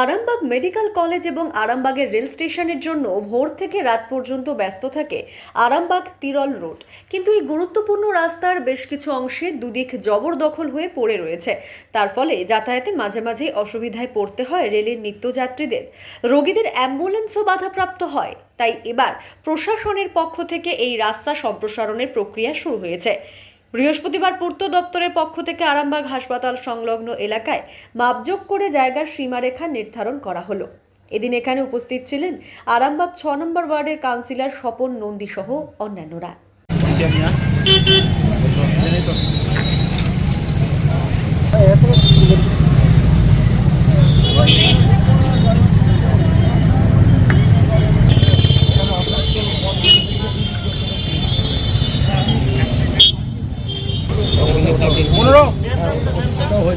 Arambagh medical college এবং আরামবাগের rail স্টেশনের জন্য ভোর থেকে রাত পর্যন্ত ব্যস্ত থাকে আরামবাগ তিরল রোড। কিন্তু এই গুরুত্বপূর্ণ রাস্তার বেশ কিছু অংশে দুদিক জবরদখল হয়ে পড়ে রয়েছে। তার ফলে যাতায়াতে মাঝে মাঝে অসুবিধায় পড়তে হয় রেলের নিত্যযাত্রীদের। রোগীদের অ্যাম্বুলেন্সও বাধাপ্রাপ্ত হয়। তাই এবার প্রশাসনের পক্ষ থেকে এই রাস্তা সম্প্রসারণের প্রক্রিয়া শুরু হয়েছে। বৃহস্পতিবার পূর্ত দপ্তরের পক্ষ থেকে আরামবাগ হাসপাতাল সংলগ্ন এলাকায় মাপযোগ করে জায়গার সীমারেখা নির্ধারণ করা হলো। এদিন এখানে উপস্থিত ছিলেন আরামবাগ ছ নম্বর ওয়ার্ডের কাউন্সিলর স্বপন নন্দী সহ অন্যান্যরা।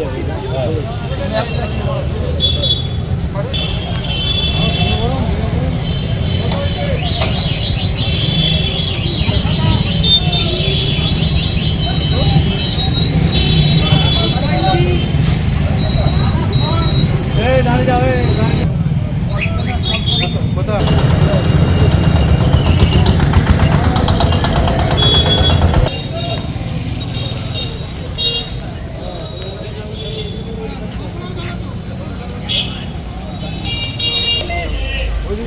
Yeah. Uh,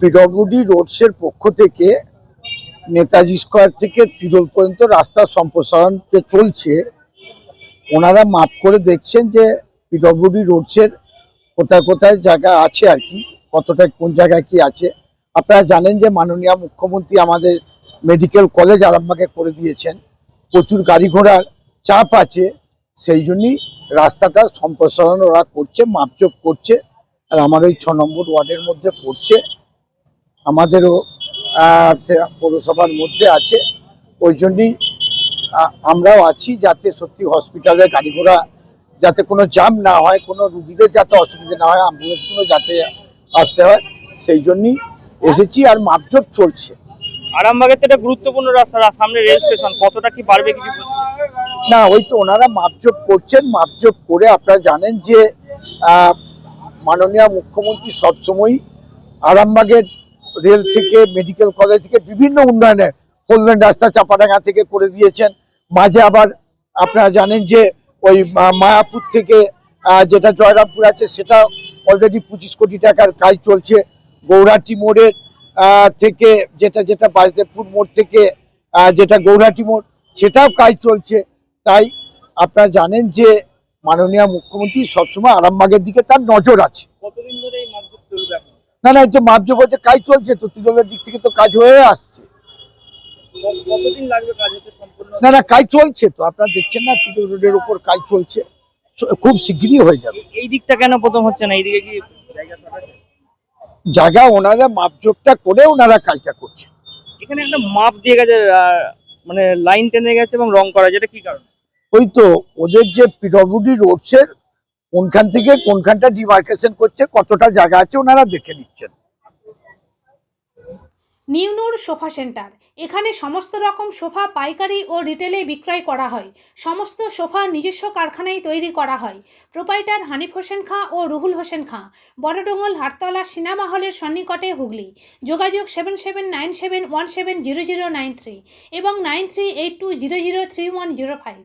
পিডব্লিউডি রোডসের পক্ষ থেকে নেতাজি স্কোয়ার থেকে তিরোল পর্যন্ত রাস্তা সম্প্রসারণ চলছে। ওনারা মাপ করে দেখছেন যে পিডব্লিউডি রোডসের কোথায় কোথায় জায়গা আছে আর কি, কতটা, কোন জায়গায় কি আছে। আপনারা জানেন যে মাননীয় মুখ্যমন্ত্রী আমাদের মেডিকেল কলেজ আরামবাগে করে দিয়েছেন। প্রচুর গাড়ি ঘোড়ার চাপ আছে, সেই জন্যই রাস্তাটা সম্প্রসারণ ওরা করছে, মাপজোপ করছে। আর আমার ওই ছ নম্বর ওয়ার্ডের মধ্যে পড়ছে। আমাদেরও সে পৌরসভার মধ্যে আছে। ওই জন্যই আমরাও আছি যাতে সত্যি হসপিটালে গাড়ি ঘোড়া যাতে কোনো জাম না হয় কোনো রুগীদের যাতে অসুবিধা না হয় অ্যাম্বুলেন্সগুলো যাতে আসতে হয় সেই জন্যই এসেছি আর মাপজোপ চলছে। আরামবাগের তো একটা গুরুত্বপূর্ণ রাস্তা সামনে রেল স্টেশন কতটা কি বাড়বে কিছু না ওই তো ওনারা মাপজোপ করছেন মাপজোপ করে আপনারা জানেন যে মাননীয় মুখ্যমন্ত্রী সবসময় আরামবাগের রেল থেকে, মেডিকেল কলেজ থেকে বিভিন্ন উন্নয়নে কল্যাণ রাস্তা চাপাডাঙ্গা থেকে করে দিয়েছেন। মাঝে আবার আপনারা জানেন যে ওই মায়াপুর থেকে যেটা জয়রামপুর আছে, সেটা অলরেডি পঁচিশ কোটি টাকার কাজ চলছে। গৌরাটি মোড়ের থেকে যেটা যেটা বাজদেবপুর মোড় থেকে যেটা গৌরাটি মোড়, সেটাও কাজ চলছে। তাই আপনারা জানেন যে মাননীয় মুখ্যমন্ত্রী সবসময় আরামবাগের দিকে তার নজর আছে। না না এই তো মাপজো বলতে কাজ চলছে তো তৃণমূলের দিক থেকে তো কাজ হয়ে আসছে। না না কাজ চলছে তো আপনারা দেখছেন না তৃণমূল রোডের উপর কাজ চলছে খুব শিগগিরই হয়ে যাবে। এই দিকটা কেন প্রথম হচ্ছে না? এইদিকে কি জায়গা? ওনারা মাপজোকটা করে ওনারা কাজটা করছে। এখানে একটা মাপ দিয়ে গেছে মানে লাইন টেনে গেছে এবং রং করা যেটা কি কারণ? ওই তো ওদের যে পিডব্লিউডি রোডসের কোনখান থেকে কোনখানটা ডিমার্কেশন করছে, কতটা জায়গা আছে ওনারা দেখে নিচ্ছেন। নিউনুর সোফা সেন্টার। এখানে সমস্ত রকম সোফা পাইকারি ও রিটেলে বিক্রয় করা হয়। সমস্ত সোফা নিজস্ব কারখানায় তৈরি করা হয়। প্রোপাইটার হানিফ হোসেন খাঁ ও রুহুল হোসেন খাঁ। বড়ডোঙ্গল হাটতলা সিনেমা হলের সন্নিকটে হুগলি। যোগাযোগ seven seven nine seven one seven zero zero nine three এবং nine three eight two zero zero three one zero five.